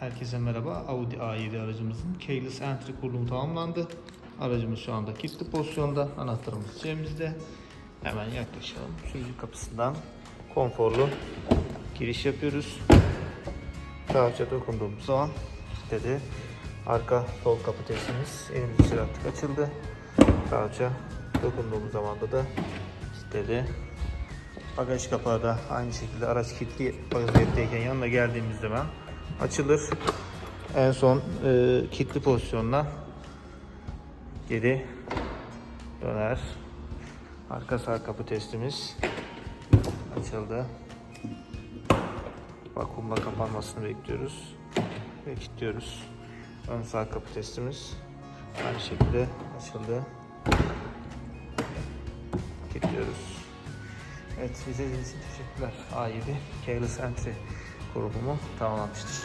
Herkese merhaba. Audi A7 aracımızın keyless entry kurulumu tamamlandı. Aracımız şu anda kilitli pozisyonda. Anahtarımız cebimizde. Hemen yaklaşalım. Sürücü kapısından konforlu giriş yapıyoruz. Rahatça dokunduğumuz zaman kilitledi. Arka sol kapı testimiz elimizi çıraktık açıldı. Rahatça dokunduğumuz zaman da kilitledi. Bagaj kapağı da aynı şekilde araç kilitli vaziyetteyken yanına geldiğimiz zaman açılır. En son e, kilitli pozisyonuna geri döner. Arka sağ kapı testimiz açıldı. Vakumla kapanmasını bekliyoruz ve kilitliyoruz. Ön sağ kapı testimiz aynı şekilde açıldı. Kilitliyoruz. Evet, izlediğiniz için teşekkürler. A7 Keyless Entry grubumu tamamlamıştır.